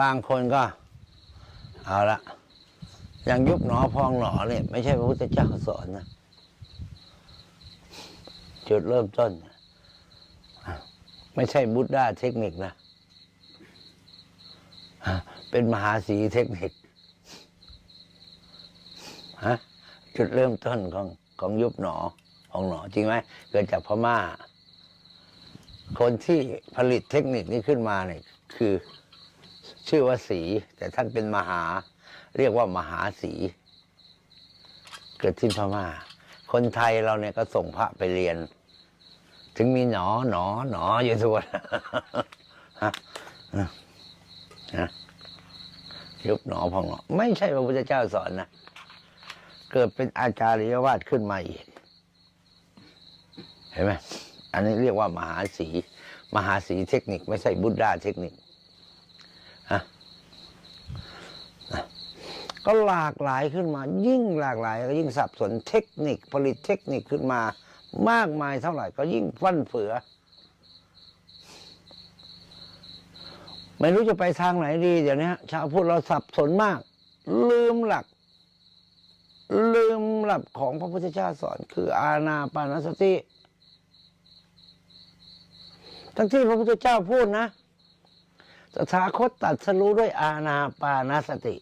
บางคนก็ เอาละอย่างยุบหนอพองหนอเนี่ยไม่ใช่พระพุทธเจ้าสอนนะจุดเริ่มต้น ไม่ใช่บุตด้าเทคนิคนะฮะเป็นมหาสีเทคนิคฮะจุดเริ่มต้นของของยุบหนอของหนอจริงไหมเกิดจากพม่า คนที่ผลิตเทคนิคนี้ขึ้นมาเนี่ยคือ ชื่อว่าสี แต่ท่านเป็นมหา เรียกว่ามหาสี เกิดที่พม่า คนไทยเราเนี่ยก็ส่งพระไปเรียน ถึงมีหนอหนอหนออยู่ทุกวันฮะฮะยุบหนอพองหนอไม่ใช่พระพุทธเจ้าสอนนะ เกิดเป็นอาจาริยวาดขึ้นมาอีก เห็นไหมอันนี้เรียกว่ามหาสี มหาสีเทคนิคไม่ใช่บุตรดาเทคนิค ฮะนะก็หลากหลายขึ้นมา ยิ่งหลากหลายก็ยิ่งสับสนเทคนิคผลิตเทคนิคขึ้นมา มากมายเท่าไหร่ก็ยิ่งฟั่นเฟือ ไม่รู้จะไปทางไหนดีเดี๋ยวนี้ชาวพุทธเราสับสนมาก ลืมหลัก ลืมหลักของพระพุทธเจ้าสอนคืออาณาปานสติ ทั้งที่พระพุทธเจ้าพูดนะ ตถาคตตัดสรู้ด้วยอาณาปานสติ